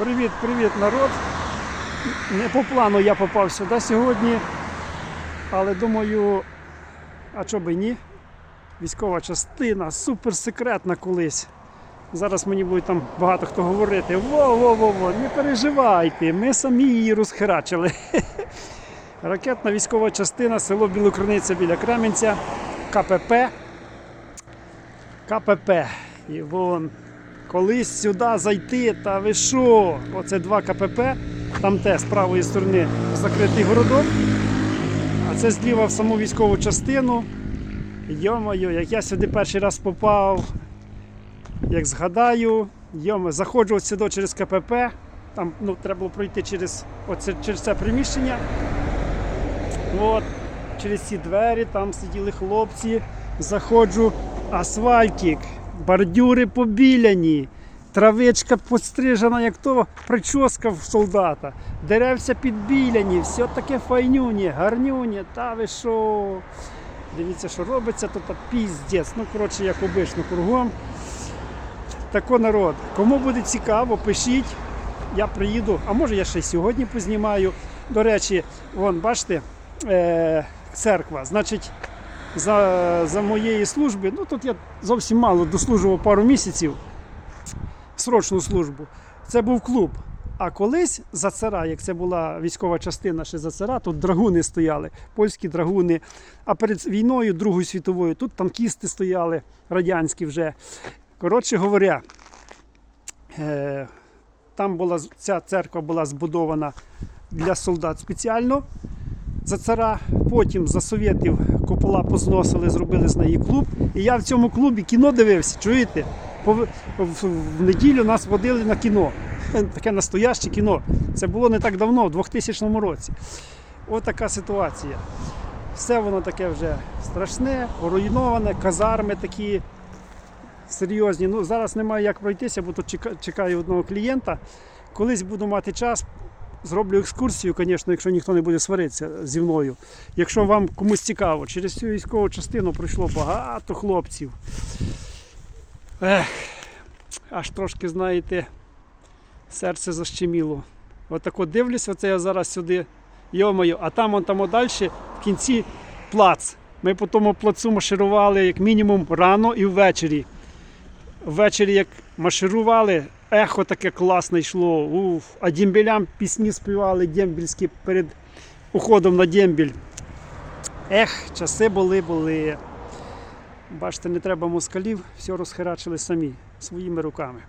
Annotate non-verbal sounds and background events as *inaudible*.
Привіт, привіт, народ. Не по плану я попав сюди сьогодні, але думаю, а чого би ні? Військова частина, суперсекретна колись. Зараз мені буде там багато хто говорити. Во-во-во-во, не переживайте, ми самі її розхерачили. *laughs* Ракетна військова частина, село Білокриниця біля Кременця, КПП. КПП. І вон колись сюди зайти, та ви що? Оце два КПП, там те з правої сторони закритий городок, а це зліва в саму військову частину. Йо-моє, як я сюди перший раз попав, як згадаю, йомо, заходжу сюди через КПП, там ну, треба було пройти через, оце, через це приміщення. От, через ці двері, там сиділи хлопці, заходжу, асфальтик, бордюри побіляні, травичка пострижена, як то прическа в солдата, деревця підбіляні, все таке файнюні, гарнюні, та ви що. Дивіться, що робиться, тут піздець. Ну, коротше, як обично, кругом. Тако народ. Кому буде цікаво, пишіть. Я приїду, а може я ще й сьогодні познімаю. До речі, вон, бачите, е- церква. Значить, за, за моєї служби, ну тут я зовсім мало дослужував пару місяців срочну службу. Це був клуб. А колись за цара, як це була військова частина ще за цара, тут драгуни стояли, польські драгуни. А перед війною, Другою світовою, тут танкісти стояли, радянські вже. Коротше говоря, е, там була ця церква була збудована для солдат спеціально за цара. Потім за совєтів купола позносили, зробили з неї клуб. І я в цьому клубі кіно дивився, чуєте? В, неділю нас водили на кіно. *laughs* Таке настояще кіно. Це було не так давно, в 2000 році. От така ситуація. Все воно таке вже страшне, руйноване, казарми такі серйозні. Ну, зараз немає як пройтися, бо тут чекаю одного клієнта. Колись буду мати час, зроблю екскурсію, звісно, якщо ніхто не буде сваритися зі мною. Якщо вам комусь цікаво, через цю військову частину пройшло багато хлопців. Ех, аж трошки, знаєте, серце защеміло. Отако дивлюсь, оце я зараз сюди. Йомаю, а там он там далі в кінці плац. Ми по тому плацу марширували як мінімум рано і ввечері. Ввечері, як марширували, ехо таке класне йшло. Уф. А дімбілям пісні співали дембільські перед уходом на дембіль. Ех, часи були, були. Бачите, не треба москалів, все розхерачили самі своїми руками.